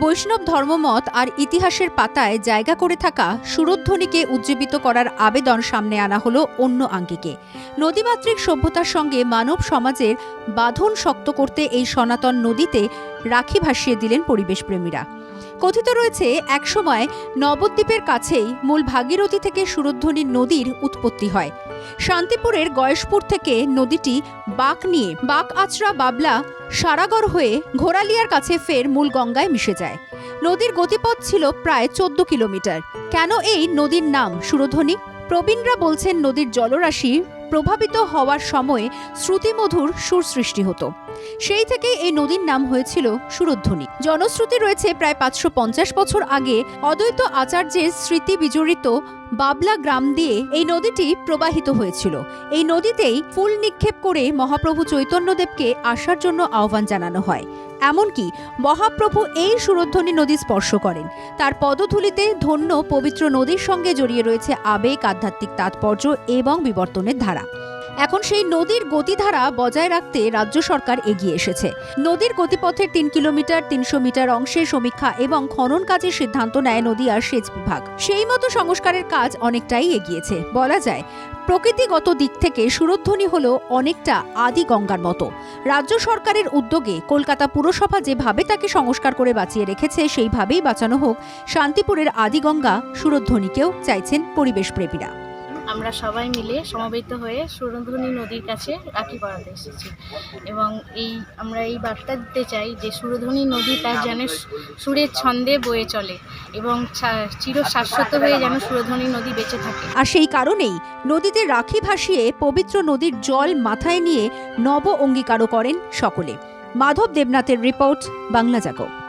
বৈষ্ণব ধর্মমত আর ইতিহাসের পাতায় জায়গা করে থাকা সুরধ্বনিকে উজ্জীবিত করার আবেদন সামনে আনা হলো অন্য আঙ্গিকে। নদীমাতৃক সভ্যতার সঙ্গে মানব সমাজের বাঁধন শক্ত করতে এই সনাতন নদীতে রাখি ভাসিয়ে দিলেন পরিবেশপ্রেমীরা। কথিত রয়েছে, একসময় নবদ্বীপের কাছেই মূল ভাগীরথী থেকে সুরধ্বনি নদীর উৎপত্তি হয়। শান্তিপুরের গয়েশপুর থেকে নদীটি বাঁক নিয়ে বাঁক আচরা বাবলা সারাগড় হয়ে ঘোরালিয়ার কাছে ফের মূল গঙ্গায় মিশে যায়। নদীর গতিপথ ছিল প্রায় চোদ্দ কিলোমিটার। কেন এই নদীর নাম সুরধ্বনি? প্রবীণরা বলছেন নদীর জলরাশি প্রভাবিত হওয়ার সময়ে শ্রুতিমধুর সুর সৃষ্টি হতো। সেই থেকে এই নদীর নাম হয়েছিল সুরধ্বনি। জনশ্রুতি রয়েছে প্রায় পাঁচশো পঞ্চাশ বছর আগে অদ্বৈত আচার্যের স্মৃতি বিজড়িত বাবলা গ্রাম দিয়ে এই নদীটি প্রবাহিত হয়েছিল। এই নদীতেই ফুল নিক্ষেপ করে মহাপ্রভু চৈতন্যদেবকে আসার জন্য আহ্বান জানানো হয়। এমনকি মহাপ্রভু এই সুরধ্বনি নদী স্পর্শ করেন। তার পদধূলিতে ধন্য পবিত্র নদীর সঙ্গে জড়িয়ে রয়েছে আবেগ, আধ্যাত্মিক তাৎপর্য এবং বিবর্তনের ধারা। এখন সেই নদীর গতিধারা বজায় রাখতে রাজ্য সরকার এগিয়ে এসেছে। নদীর গতিপথের তিন কিলোমিটার, তিনশো মিটার অংশের সমীক্ষা এবং খনন কাজের সিদ্ধান্ত নেয় নদীয়ার সেচ বিভাগ। সেই মতো সংস্কারের কাজ অনেকটাই এগিয়েছে। বলা যায়, প্রকৃতিগত দিক থেকে সুরধ্বনি হল অনেকটা আদি গঙ্গার মতো। রাজ্য সরকারের উদ্যোগে কলকাতা পুরসভা যেভাবে তাকে সংস্কার করে বাঁচিয়ে রেখেছে, সেইভাবেই বাঁচানো হোক। শান্তিপুরের আদিগঙ্গা সুরধ্বনিকেও চাইছেন পরিবেশপ্রেমীরা। আমরা সবাই মিলে সমবেত হয়ে সুরধনী নদীর কাছে রাখি পড়াতে এসেছি। এবং এই, আমরা এই বার্তা দিতে চাই যে সুরধনী নদী তার যেন সুরের ছন্দে বয়ে চলে এবং চির শাশ্বত হয়ে যেন সুরধনী নদী বেঁচে থাকে। আর সেই কারণেই নদীতে রাখি ভাসিয়ে পবিত্র নদীর জল মাথায় নিয়ে নব অঙ্গীকারও করেন সকলে। মাধব দেবনাথের রিপোর্ট, বাংলা জাগো।